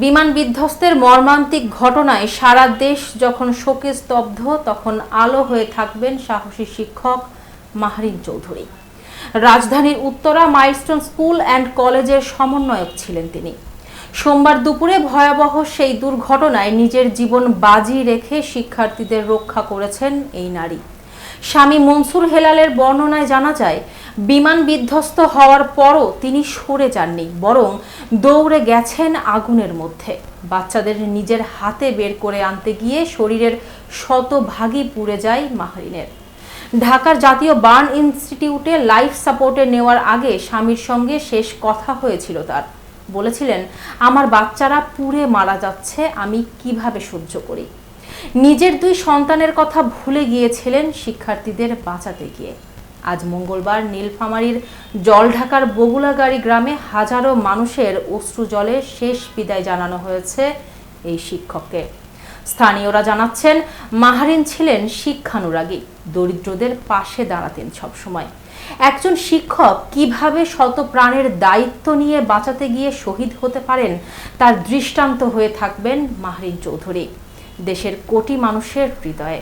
বিমান বিধ্বস্তের মর্মান্তিক ঘটনায় সারা দেশ যখন শোকে স্তব্ধ, তখন আলো হয়ে থাকবেন সাহসী শিক্ষক মাহরিন চৌধুরী। রাজধানীর উত্তরা মাইলস্টোন স্কুল অ্যান্ড কলেজের সমন্বয়ক ছিলেন তিনি। সোমবার দুপুরে ভয়াবহ সেই দুর্ঘটনায় নিজের জীবন বাজি রেখে শিক্ষার্থীদের রক্ষা করেছেন এই নারী। স্বামী মনসুর হেলালের বর্ণনায় জানা যায় বিমান বিধ্বস্ত হওয়ার পরও তিনি সরে যাননি, বরং দৌড়ে গেছেন আগুনের মধ্যে। বাচ্চাদের নিজের হাতে বের করে আনতে গিয়ে শরীরের শতভাগই পুড়ে যায় মাহরিনের। ঢাকার জাতীয় বার্ন ইনস্টিটিউটে লাইফ সাপোর্টে নেওয়ার আগে স্বামীর সঙ্গে শেষ কথা হয়েছিল তার। বলেছিলেন, আমার বাচ্চারা পুড়ে মারা যাচ্ছে, আমি কীভাবে সহ্য করি? নিজের দুই সন্তানের কথা ভুলে গিয়েছিলেন শিক্ষার্থীদের বাঁচাতে গিয়ে। আজ মঙ্গলবার নীলফামারীর জলঢাকার বগুলাগাড়ি গ্রামে হাজারো মানুষের অশ্রু জলে শেষ বিদায় জানানো হয়েছে এই শিক্ষককে। স্থানীয়রা জানাচ্ছেন, মাহারিন ছিলেন শিক্ষানুরাগী, দরিদ্রদের পাশে দাঁড়াতেন সবসময়। একজন শিক্ষক কীভাবে শত প্রাণের দায়িত্ব নিয়ে বাঁচাতে গিয়ে শহীদ হতে পারেন, তার দৃষ্টান্ত হয়ে থাকবেন মাহরিন চৌধুরী। দেশের কোটি মানুষের হৃদয়ে।